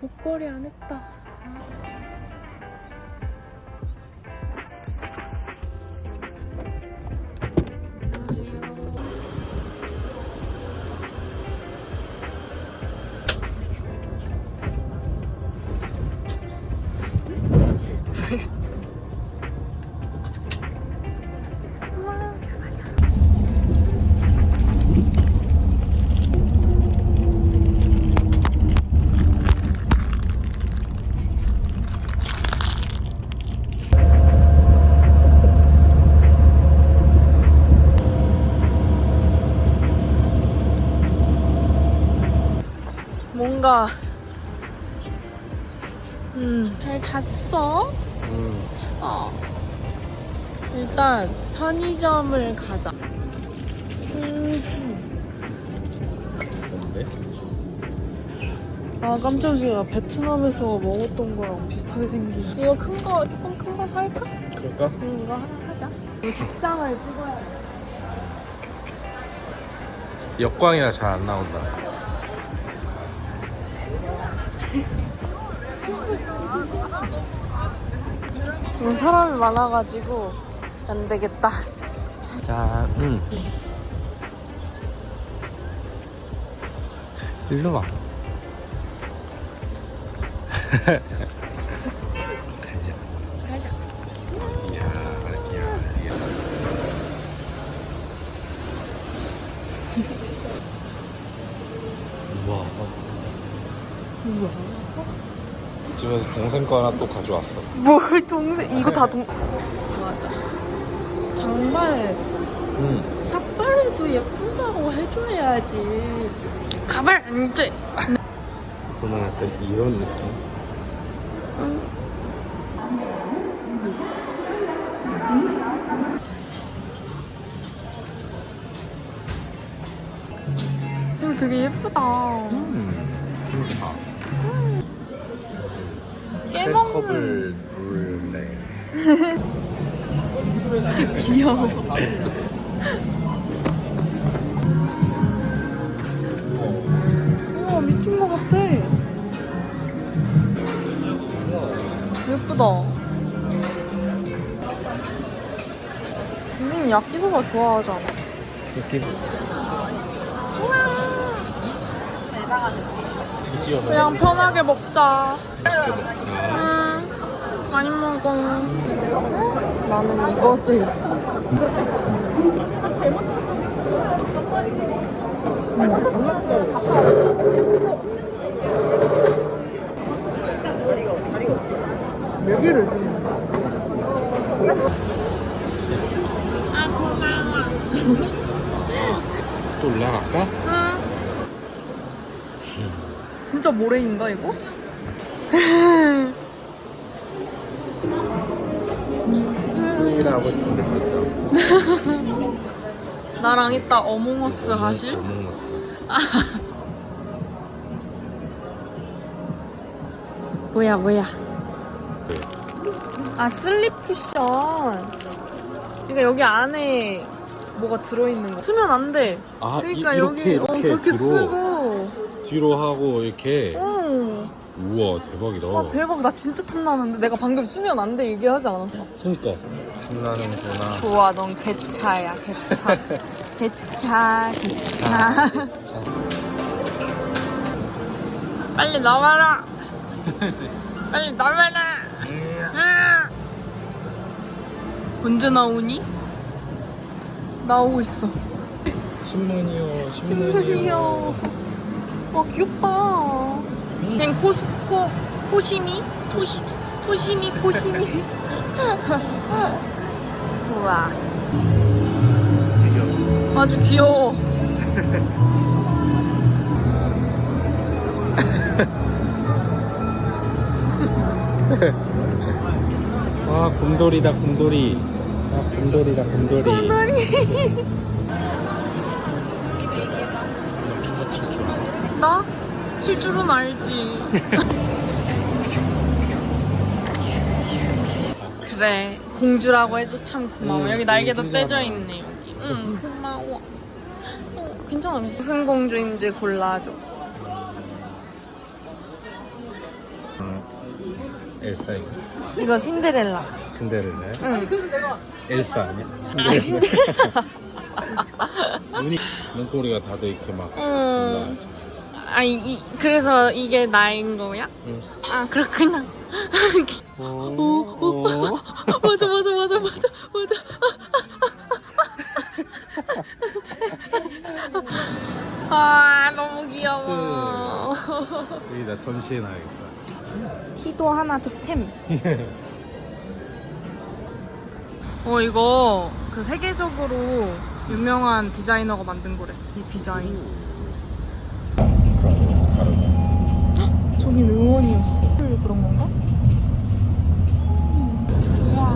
목걸이 안 했다. 잘 잤어? 음. 어. 일단 편의점을 가자. 순수. 뭔데? 아 깜짝이야. 베트남에서 먹었던 거랑 비슷하게 생긴. 이거 큰 거 조금 큰 거 살까? 그럴까? 응 이거 하나 사자. 이 직장을 찍어야 돼. 역광이라 잘 안 나온다. 오늘 사람이 많아가지고 안 되겠다. 자, 응. 일로 와. 가자. 가자. 이야, 이야, 이야. 우와. 뭐야? 집에서 동생 거 하나 또 가져왔어. 뭘 동생? 이거 다 동. 맞아. 장발 응. 삭발해도 예쁜다고 해줘야지. 가발 안 돼. 그러면 약간 이런 느낌? 이거 되게 예쁘다. 컵을 누를래. 귀여워. 우와 미친 것 같아. 예쁘다. 우리는 야끼소바 좋아하잖아. 이렇게 드디어 그냥 편하게 먹자. 맛있게 먹자. 음, 먹어. 나는 이거지. 여기를 아 고마워. 또 올라갈까? 진짜 모래인가 이거? 하고 싶은데 그랬다. 나랑 이따 어몽어스 하실? 못 먹었어. 뭐야 뭐야? 아 슬립 쿠션. 그러니까 여기 안에 뭐가 들어있는 거. 쓰면 안 돼. 아, 그러니까 이, 여기 이렇게, 어 그렇게 뒤로, 쓰고. 뒤로 하고 이렇게. 어. 우와 대박이다. 와 대박. 나 진짜 탐나는데 내가 방금 쓰면 안 돼. 얘기하지 않았어. 그러니까 탐나는구나. 좋아 넌 개차야 개차 개차 개차 자, 빨리 나와라 빨리 나와라 아! 언제 나오니? 나오고 있어 신문이요, 신문이요. 신문이요. 와 귀엽다. 그냥 코스 코 코시미 토시 토시미 코시미. 우와 지금 아주 귀여워. 와 곰돌이다 곰돌이. 아 곰돌이다 곰돌이. 곰돌이. 기타 칠줄 알아. 나? 칠 줄은 알지. 그래 공주라고 해줘서 참 고마워. 음, 여기 날개도. 떼져 있네 여기. 응 고마워. 어, 괜찮아. 무슨 공주인지 골라줘. 엘사인가? 이거 신데렐라. 신데렐라? 응. 엘사 아니야? 아, 신데렐라. 눈이 눈꼬리가 다들 이렇게 막 음. 올라가죠. 아, 이, 이, 그래서 이게 나인 거야? 응. 아, 그렇구나. 오, 오. 맞아, 맞아, 맞아, 맞아, 맞아. 아, 너무 귀여워. 여기다 전시해놔야겠다. 시도 하나 득템. 어, 이거 그 세계적으로 유명한 디자이너가 만든 거래. 이 디자인. 저긴 의원이었어. 그런 건가? 우와.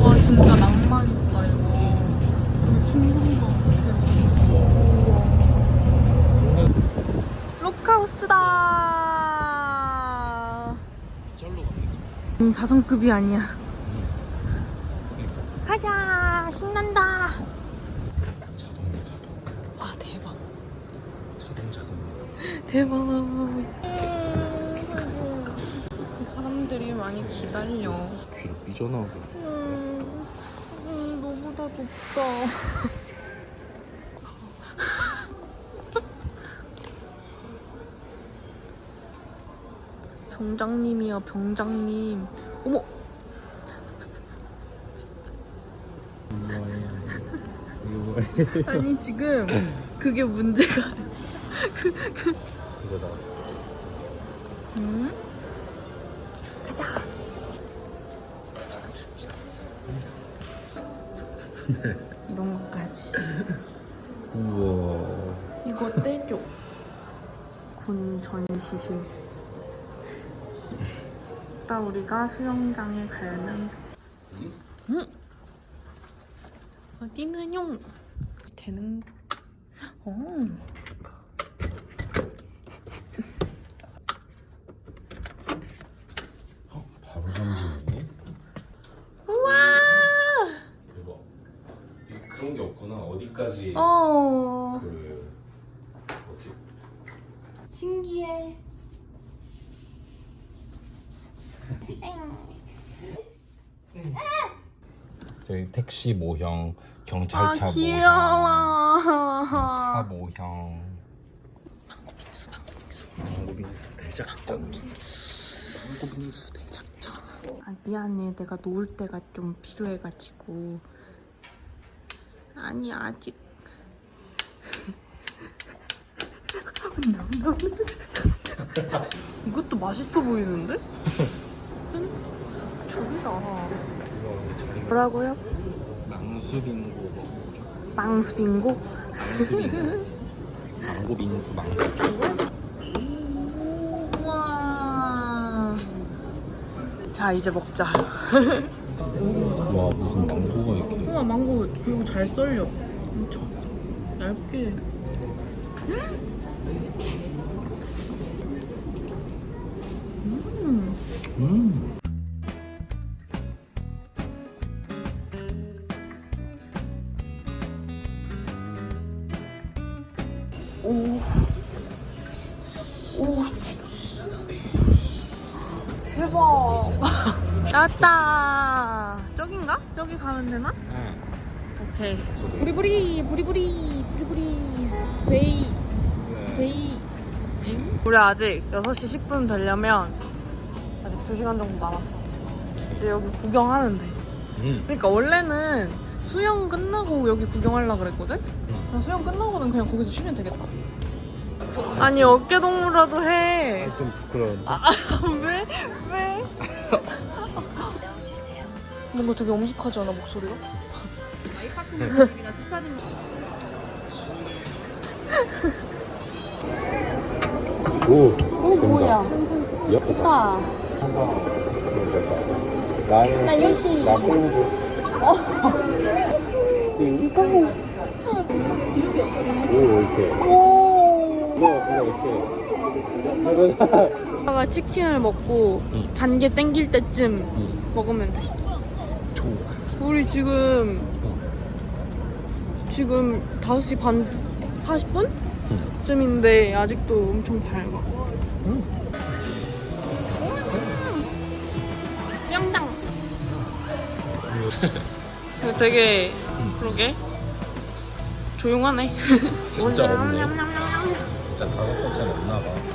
와 진짜 낭만 있다 이거. 킹덤 같아. 록하우스다. 절로 가겠지. 이 4성급이 아니야. 가자 신난다. 자동차. 와 대박. 자동 자동. 대박. 그 사람들이 많이 기다려. 귀로 삐져나오고. 음, 음, 너보다 높다. 병장님이야, 병장님. 어머, 이거 아니 지금 그게 문제가. 이거다. 음? 가자. 이런 것까지. 우와. 이거 떼줘. 군 전시실. 이따 우리가 수영장에 가면. 응? 어디는요? 되는. 어. 어, 바로 잠기네. 우와. 대박. 이- 그런 게 없구나. 어디까지 어. 그 뭐지? 신기해. 저희 택시 모형, 경찰차 아 모형, 귀여워. 차 모형. 망고빙수 대작전. 망고빙수 대작전. 아, 미안해. 내가 놓을 때가 좀 필요해가지고. 아니, 아직. 이것도 맛있어 보이는데? 이거 근데 자리가 뭐라고요? 망수빙고 먹자. 망수빙고? 망수빙고. 망고 빙수 망수. 우와. 자, 이제 먹자. 와 무슨 망고가 이렇게. 우와, 망고 그리고 잘 썰려. 엄청 얇게. 음. 음. 오. 오. 대박. 나왔다. 가면 되나? 응. 오케이. 부리부리, 부리부리, 부리부리. 베이, 베이. 우리 아직 6시 10분 되려면 아직 2시간 정도 남았어. 이제 여기 구경하면 돼. 음. 그러니까 원래는 수영 끝나고 여기 구경하려고 그랬거든? 그냥 수영 끝나고는 그냥 거기서 쉬면 되겠다. 아니 어깨 동무라도 해. 좀 부끄러운데. 왜? 왜? 뭔가 되게 엄숙하지 않아 목소리가? 오. 어 뭐야? 예쁘다. 아, 나는 나 요시. 나 꿀주. 오 이렇게. 오. 이거 이거 이렇게. 아가 치킨을 먹고 응. 단계 땡길 때쯤 응. 먹으면 돼. 우리 지금 어. 지금 5시 반 40분? 쯤인데 아직도 엄청 밝아. 수영장. 근데 되게 그러게. 조용하네. 진짜 없네. 진짜 다섯 번째는 없나 봐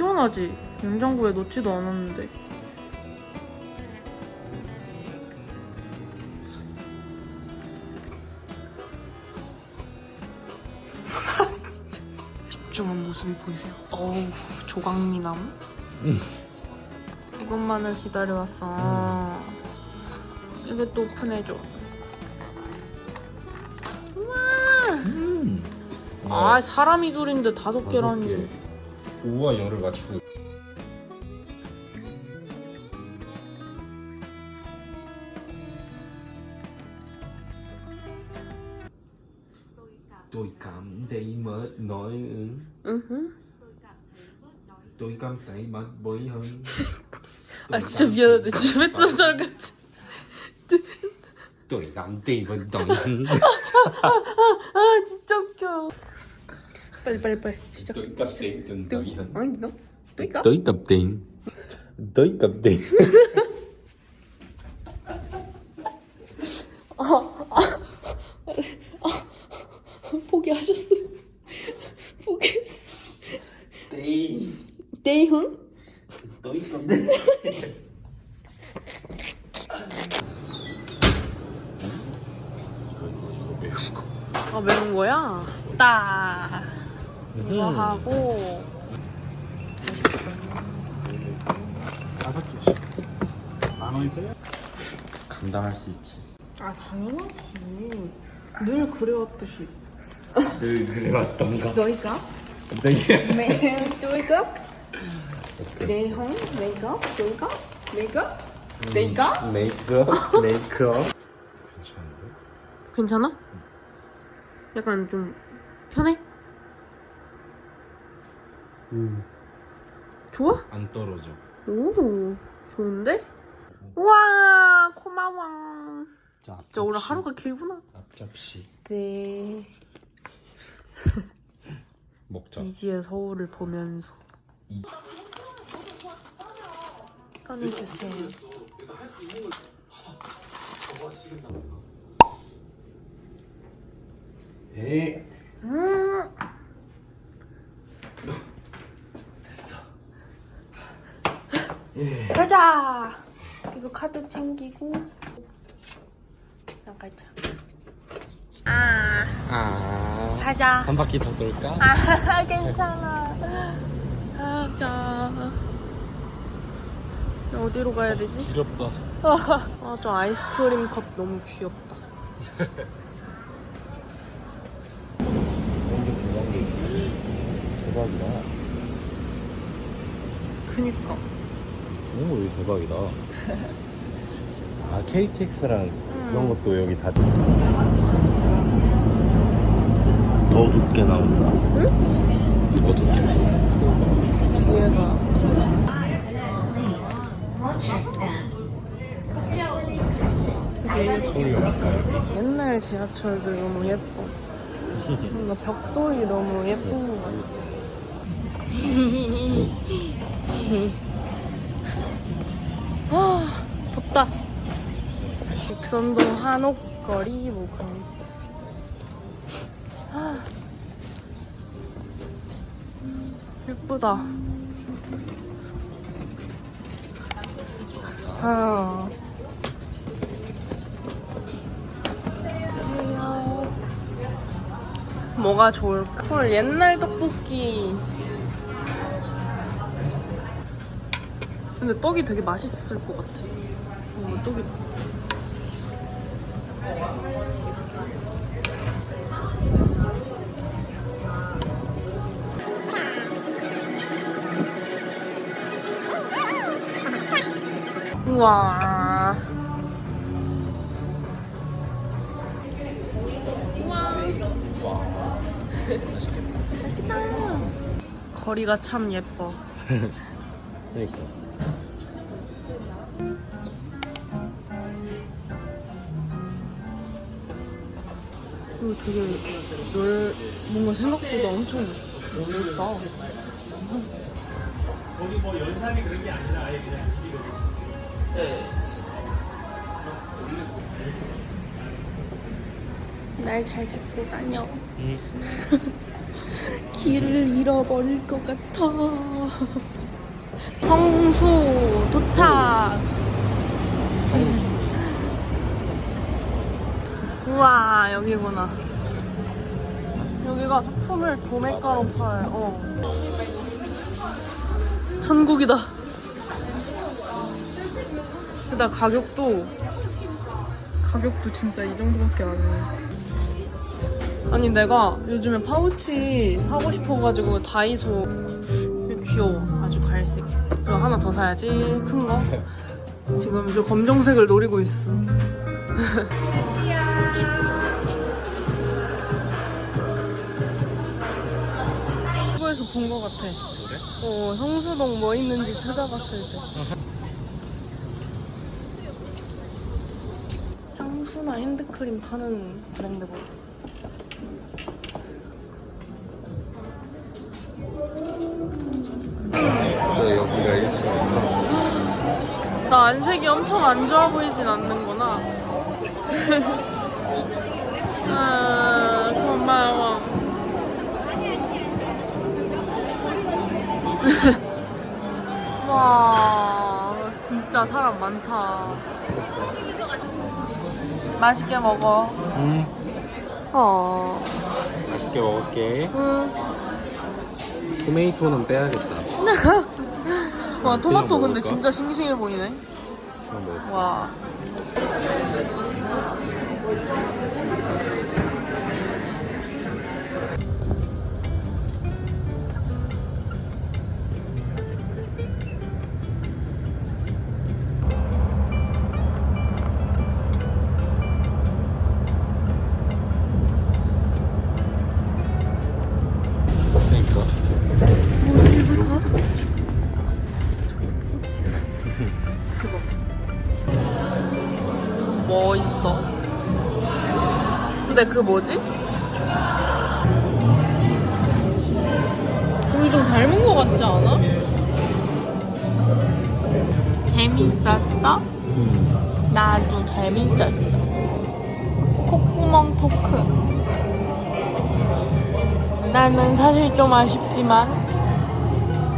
시원하지? 냉장고에 넣지도 않았는데. 집중한 모습이 보이세요? 어우, 조각미남. 이것만을 기다려왔어. 이게 또 오픈해줘. 음. 아, 사람이 둘인데 다섯 개라니. 오와 열을 맞추고. tôi cảm thấy mệt mỏi ừ. 으흠. tôi cảm thấy mệt mỏi hơn 아, 진짜 미안한데. 진짜 맷도 잘 같아. tôi cảm thấy mệt mỏi hơn 아 진짜 웃겨. 빨리 빨리 빨리 시작. mỏi hơn 아니 너 tới tập tiền tới tập tiền 포기하셨어요. 포기했어. tới tập tiền 아 매운 거야? 딱 이거 하고 다섯 개씩. 만 원이세요? 감당할 수 있지 아 당연하지. 늘 그래왔듯이. 늘 그래왔던가 너희가? 되게 매 또이까? 대형? 내가? 너희가? 내가? 내가? 메이크업 메이크업 괜찮은데? 괜찮아? 약간 좀 편해? 음. 좋아? 안 떨어져. 오 좋은데? 우와 고마워 진짜 오늘 하루가 길구나 앞접시 네 먹자. 이지의 서울을 보면서 이- 꺼내주세요 에. 음. 가자. 이거 카드 챙기고. 나가자. 아. 아. 가자. 한 바퀴 더 돌까? 아 괜찮아. 가자. 어디로 가야 되지? 귀엽다. 아 저 아이스크림 컵 너무 귀엽다. 대박이다. 그니까 오 여기 대박이다. 아 KTX랑 이런 것도 여기 다 어둡게 나온다. 응? 어둡게 뒤에가 소리가 나요 옛날 지하철들 너무 예뻐. 뭔가 벽돌이 너무 예쁜 것 같아. 아, 익선동 한옥거리 뭐 그런. 예쁘다. 아. 뭐가 좋을까? 헐, 옛날 떡볶이. 근데 떡이 되게 맛있을 것 같아. 뭔가 떡이. 우와. 거리가 참 예뻐. 그러니까. 이거 되게 넓, 뭔가 생각보다 엄청 넓다. 거기 뭐 연산이 그런 게 아니라 아예 그냥 집이 거기 날잘 데리고 다녀. 길을 잃어버릴 것 같아. 성수 도착. 우와 여기구나. 여기가 소품을 도매가로 팔. 어. 천국이다. 근데 가격도 가격도 진짜 이 정도밖에 안 해. 아니 내가 요즘에 파우치 사고 싶어가지고 다이소 귀여워 아주 갈색 이거 하나 더 사야지 큰거 지금 저 검정색을 노리고 있어 본거 같아 그래? 어 성수동 뭐 있는지 찾아봤을 때 향수나 핸드크림 파는 브랜드고 저 여기가 1층인가? 나 안색이 엄청 안 좋아 보이진 않는구나. 아, 고마워. 와, 진짜 사람 많다. 맛있게 먹어. 응. 어. 맛있게 먹을게. 응. 토메이토는 빼야겠다. 와, 토마토 근데 먹을까? 진짜 싱싱해 보이네. 그냥. 와. 뭐 있어? 근데 그 뭐지? 우리 좀 닮은 거 같지 않아? 재밌었어? 음. 나도 재밌었어. 콧구멍 토크. 나는 사실 좀 아쉽지만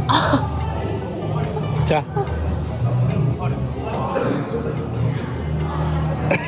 자,